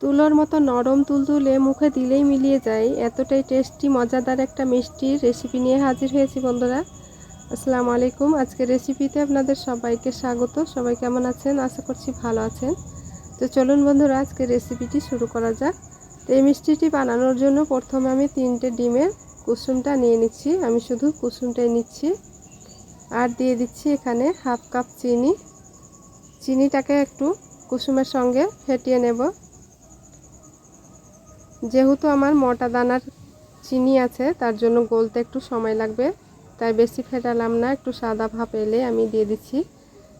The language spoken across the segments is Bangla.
তুলোর মতো নরম তুলতুলে মুখে দিলেই মিলিয়ে যায়। এতটাই টেস্টি মজাদার একটা মিষ্টির রেসিপি নিয়ে হাজির হয়েছি বন্ধুরা। আসসালামু আলাইকুম। আজকের রেসিপিতে আপনাদের সবাইকে স্বাগত। সবাই কেমন আছেন? আশা করছি ভালো আছেন। তো চলুন বন্ধুরা আজকে রেসিপিটি শুরু করা যাক। তো এই মিষ্টিটি বানানোর জন্য প্রথমে আমি তিনটে ডিমের কুসুমটা নিয়ে নিচ্ছি। আমি শুধু কুসুমটাই নিচ্ছি। আর দিয়ে দিচ্ছি এখানে হাফ কাপ চিনি। চিনিটাকে একটু কুসুমের সঙ্গে ফেটিয়ে নেব। যেহেতু আমার মোটা দানার চিনি আছে, তার জন্য গলতে একটু সময় লাগবে। তাই বেশি ফেটালাম না, একটু সাদা ভাপ এলে আমি দিয়ে দিচ্ছি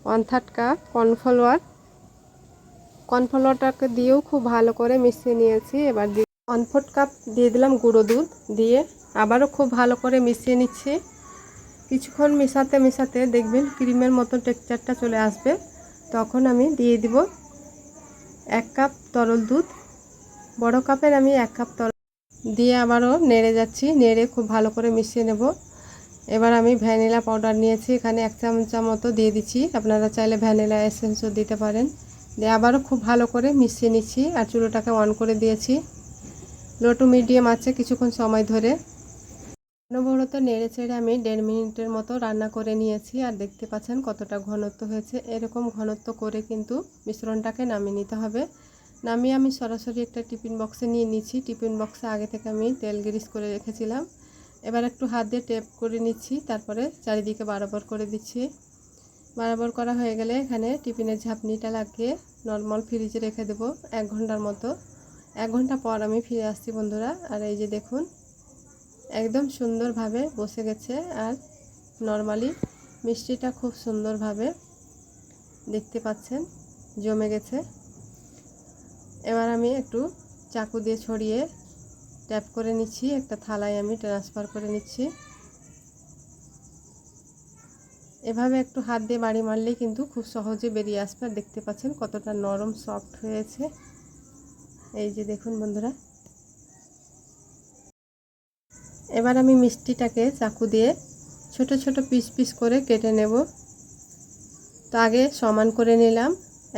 ওয়ান থার্ড কাপ কর্নফ্লাওয়ার কর্নফ্লাওয়ারটাকে দিয়েও খুব ভালো করে মিশিয়ে নিয়েছি, এবার দিয়ে ওয়ান ফোর্থ কাপ দিয়ে দিলাম গুঁড়ো দুধ দিয়ে আবারও খুব ভালো করে মিশিয়ে নিচ্ছি। কিছুক্ষণ মেশাতে মেশাতে দেখবেন ক্রিমের মতো টেক্সচারটা চলে আসবে। তখন আমি দিয়ে দিব এক কাপ তরল দুধ। বড় কাপের আমি এক কাপ তরল দিয়ে আবারও নেড়ে যাচ্ছি, নেড়ে খুব ভালো করে মিশিয়ে নেব। এবার আমি ভ্যানিলা পাউডার নিয়েছি, এখানে এক চামচা মতো দিয়ে দিচ্ছি। আপনারা চাইলে ভ্যানিলা এসেন্সও দিতে পারেন। দিয়ে আবারও খুব ভালো করে মিশিয়ে নিচ্ছি আর চুলোটাকে অন করে দিয়েছি। লো টু মিডিয়াম আছে কিছুক্ষণ সময় ধরে। অনবরত নেড়ে চেড়ে আমি দেড় মিনিটের মতো রান্না করে নিয়েছি আর দেখতে পাচ্ছেন কতটা ঘনত্ব হয়েছে। এরকম ঘনত্ব করে কিন্তু মিশ্রণটাকে নামিয়ে নিতে হবে। নামিয়ে আমি সরাসরি একটা টিফিন বক্সে নিয়ে নিচ্ছি টিফিন বক্সে আগে থেকে আমি তেল গ্রিস করে রেখেছিলাম। এবার একটু হাত দিয়ে টেপ করে নিচ্ছি, তারপরে চারিদিকে বারাবর করে দিচ্ছি। বারাবর করা হয়ে গেলে এখানে টিফিনের ঝাপনিটা লাগিয়ে নর্মাল ফ্রিজে রেখে দেব এক ঘণ্টার মতো। এক ঘণ্টা পর আমি ফিরে আসছি বন্ধুরা, আর এই যে দেখুন, একদম সুন্দরভাবে বসে গেছে আর নর্মালি মিষ্টিটা খুব সুন্দরভাবে দেখতে পাচ্ছেন, জমে গেছে। এবার আমি একটু চাকু দিয়ে ছড়িয়ে ট্যাপ করে নিচ্ছি। একটা থালায় আমি ট্রান্সফার করে নিচ্ছি। এভাবে একটু হাত দিয়ে বাড়ি মারলেই কিন্তু খুব সহজে বেরিয়ে আসবে। আর দেখতে পাচ্ছেন কতটা নরম সফট হয়েছে। এই যে দেখুন বন্ধুরা। এবার আমি মিষ্টিটাকে চাকু দিয়ে ছোট ছোট পিস পিস করে কেটে নেব। তো আগে সমান করে নিলাম।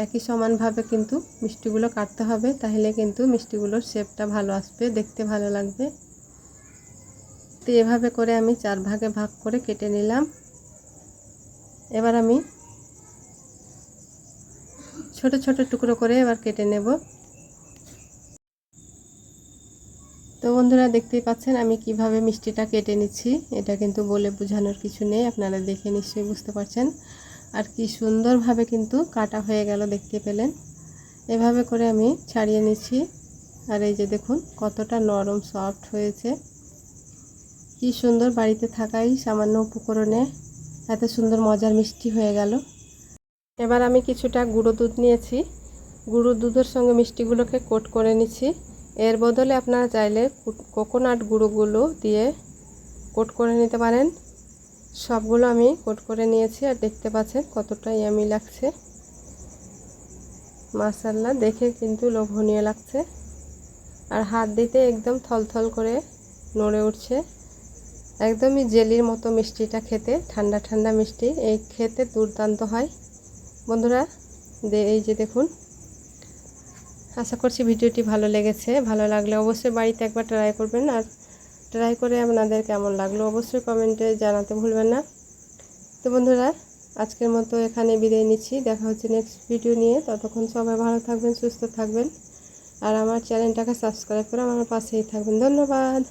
একই সমানভাবে কিন্তু মিষ্টিগুলো কাটতে হবে, তাহলে কিন্তু মিষ্টিগুলোর শেপটা ভালো আসবে, দেখতে ভালো লাগবে। তো এভাবে করে আমি চার ভাগে ভাগ করে কেটে নিলাম। এবার আমি ছোট ছোট টুকরো করে এবার কেটে নেব। তো বন্ধুরা, দেখতেই পাচ্ছেন আমি কীভাবে মিষ্টিটা কেটে নিচ্ছি, এটা কিন্তু বলে বোঝানোর কিছু নেই, আপনারা দেখে নিশ্চয়ই বুঝতে পারছেন। আর কি সুন্দরভাবে কিন্তু কাটা হয়ে গেল, দেখতে পেলেন। এভাবে করে আমি ছাড়িয়ে নিচ্ছি। আর এই যে দেখুন, কতটা নরম সফট হয়েছে। কি সুন্দর বাড়িতে থাকাই সামান্য উপকরণে এত সুন্দর মজার মিষ্টি হয়ে গেল। এবার আমি কিছুটা গুঁড়ো দুধ নিয়েছি। গুঁড়ো দুধের সঙ্গে মিষ্টিগুলোকে কোট করে নিচ্ছি। এর বদলে আপনারা চাইলে কোকোনাট গুঁড়োগুলো দিয়ে কোট করে নিতে পারেন। সবগুলো আমি কোট করে নিয়েছি আর দেখতে পাচ্ছেন কতটা ইয়ামি লাগছে। মাসাল্লা দেখে কিন্তু লোভনীয় লাগছে। আর হাত দিতে একদম থলথল করে নড়ে উঠছে। একদমই জেলির মতো মিষ্টিটা খেতে, ঠান্ডা ঠান্ডা মিষ্টি, এই খেতে দুর্দান্ত হয়। বন্ধুরা এই যে দেখুন। আশা করছি ভিডিওটি ভালো লেগেছে। ভালো লাগলে অবশ্যই বাড়িতে একবার ট্রাই করবেন। আর ট্রাই করে আপনাদের কেমন লাগল অবশ্যই কমেন্টে জানাতে ভুলবেন না। তো বন্ধুরা, আজকের মতো এখানে বিদায় নিচ্ছি। দেখা হচ্ছে নেক্সট ভিডিও নিয়ে। ততক্ষণ সবাই ভালো থাকবেন, সুস্থ থাকবেন। আর আমার চ্যানেলটাকে সাবস্ক্রাইব করে আমার পাশেই থাকবেন। ধন্যবাদ।